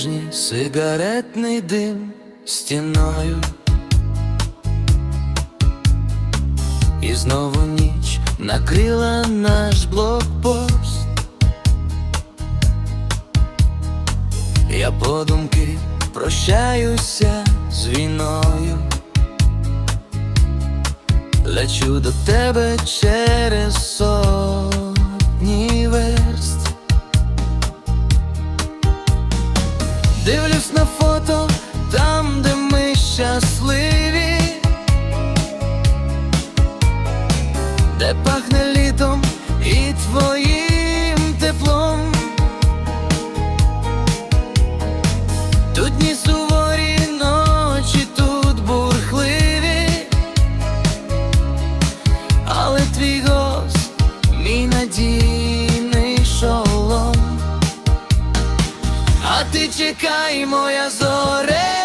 бліндажні сигаретний дим стіною. І знову ніч накрила наш блокпост. Я подумки прощаюся з війною. Лечу до тебе через сотні щасливі, де пахне літом і твоїм теплом. Тут дні суворі ночі, тут бурхливі, але твій голос мій надійний шолом. А ти чекай, моя зоре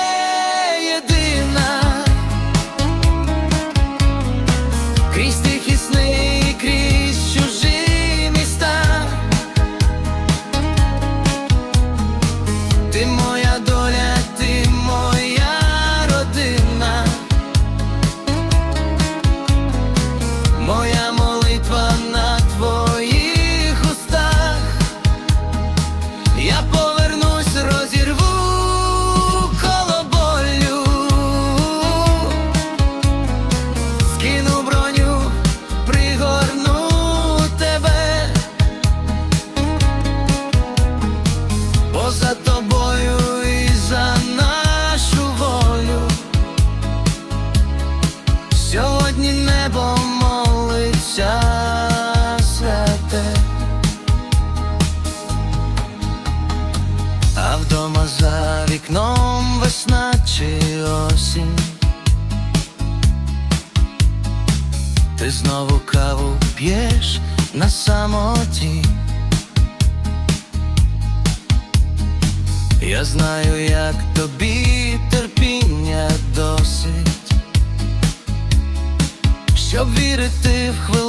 вікном весна чи осінь. Ти знову каву п'єш на самоті. Я знаю, як тобі терпіння досить, щоб вірити в хвилини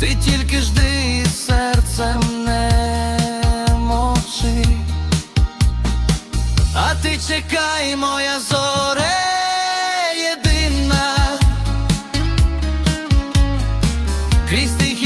Ти тільки жди серцем не мовчи. А ти чекай, моя зоре єдина, крізь тихі